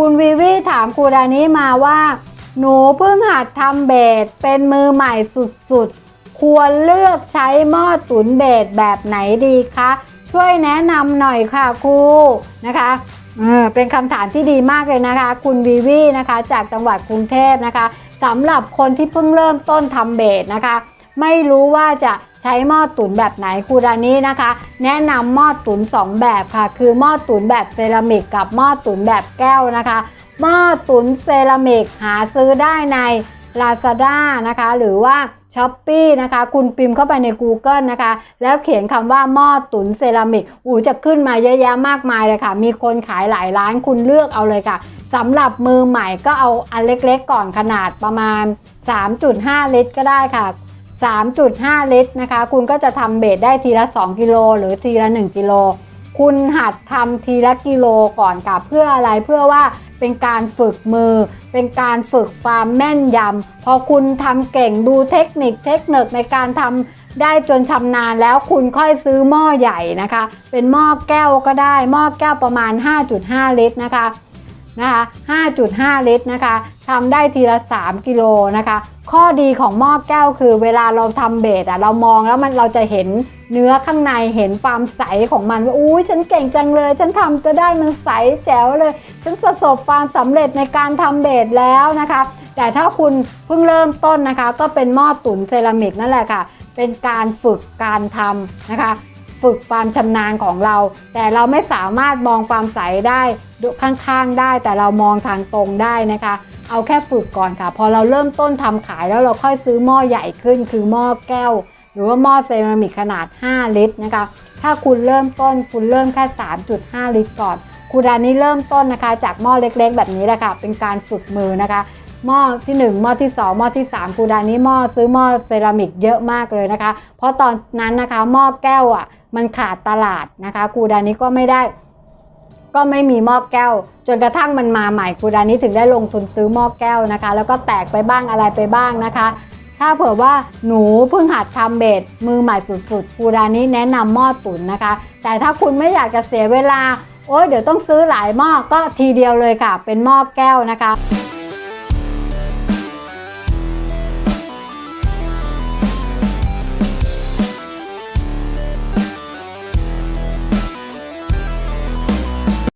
คุณวีวีถามครูดานี้มาว่า หนูเพิ่งหัดทำเบสเป็นมือใหม่สุดๆ ควรเลือกใช้หม้อตุ๋นเบสแบบไหนดีคะ ช่วยแนะนำหน่อยค่ะครูนะคะเออเป็นคำถามที่ดีมากเลยนะคะ คุณวีวีนะคะ จากจังหวัดกรุงเทพนะคะสำหรับคนที่เพิ่งเริ่มต้นทำเบสนะคะ ไม่รู้ว่าจะ ช้หม้อตุ๋นแบบไหนครูดานี้นะคะ แนะนำหม้อตุ๋น2 แบบค่ะ คือหม้อตุ๋นแบบเซรามิกกับหม้อตุ๋นแบบแก้วนะคะ หม้อตุ๋นเซรามิกหาซื้อได้ใน Lazada นะคะ หรือว่า s h อ p e e นะคะ คุณพิมพ์เข้าไปใน Google นะคะ แล้วเขียนคำว่าหม้อตุ๋นเซรามิกอูจะขึ้นมาเยอะแยะมากมายเลยค่ะ มีคนขายหลายร้านคุณเลือกเอาเลยค่ะสำหรับมือใหม่ก็เอาอันเล็กๆก่อนขนาดประมาณ 3.5 ลิตรก็ได้ค่ะ 3.5 ลิตรนะคะ คุณก็จะทำเบสได้ทีละ 2 กิโลหรือทีละ 1 กิโล คุณหัดทำทีละกิโลก่อนค่ะเพื่ออะไรเพื่อว่าเป็นการฝึกมือ เป็นการฝึกความแม่นยำพอคุณทำเก่งดูเทคนิคเทคนิคในการทำได้จนชำนาญแล้วคุณค่อยซื้อหม้อใหญ่นะคะ เป็นหม้อแก้วก็ได้หม้อแก้วประมาณ 5.5 ลิตรนะคะ นะคะ5.5 ลิตรนะคะทำได้ทีละ 3 กิโลนะคะ ข้อดีของหม้อแก้วคือเวลาเราทำเบสอะเรามองแล้วมันเราจะเห็นเนื้อข้างในเห็นความใสของมันว่าอุ้ยฉันเก่งจังเลย ฉันทำจะได้มันใสแจ๋วเลย ฉันประสบความสำเร็จในการทำเบสแล้วนะคะ แต่ถ้าคุณเพิ่งเริ่มต้นนะคะ ก็เป็นหม้อตุ๋นเซรามิกนั่นแหละค่ะ เป็นการฝึกการทำนะคะ ฝึกความชำนาญของเรา แต่เราไม่สามารถมองความใสได้ ข้างๆได้แต่เรามองทางตรงได้นะคะ เอาแค่ฝึกก่อนค่ะ พอเราเริ่มต้นทำขายแล้วเราค่อยซื้อหม้อใหญ่ขึ้น คือหม้อแก้ว หรือว่าหม้อเซรามิกขนาด 5 ลิตรนะคะ ถ้าคุณเริ่มต้นคุณเริ่มแค่ 3.5 ลิตรก่อนครูดานี้เริ่มต้นนะคะ จากหม้อเล็กๆ แบบนี้แหละค่ะ เป็นการฝึกมือนะคะหม้อที่ 1 หม้อที่ 2 หม้อที่3คูดานี้หม้อซื้อหม้อเซรามิกเยอะมากเลยนะคะ เพราะตอนนั้นนะคะหม้อแก้วอะมันขาดตลาดนะคะคูดานี้ก็ไม่ได้ ก็ไม่มีหม้อแก้ว จนกระทั่งมันมาใหม่ครูดานี้ถึงได้ลงทุนซื้อหม้อแก้วนะคะ แล้วก็แตกไปบ้างอะไรไปบ้างนะคะ ถ้าเผื่อว่าหนูเพิ่งหัดทำเบสมือใหม่สุดๆครูดานี้แนะนำหม้อตุ๋นนะคะ แต่ถ้าคุณไม่อยากจะเสียเวลาโอ้ยเดี๋ยวต้องซื้อหลายหม้อก็ทีเดียวเลยค่ะ เป็นหม้อแก้วนะคะ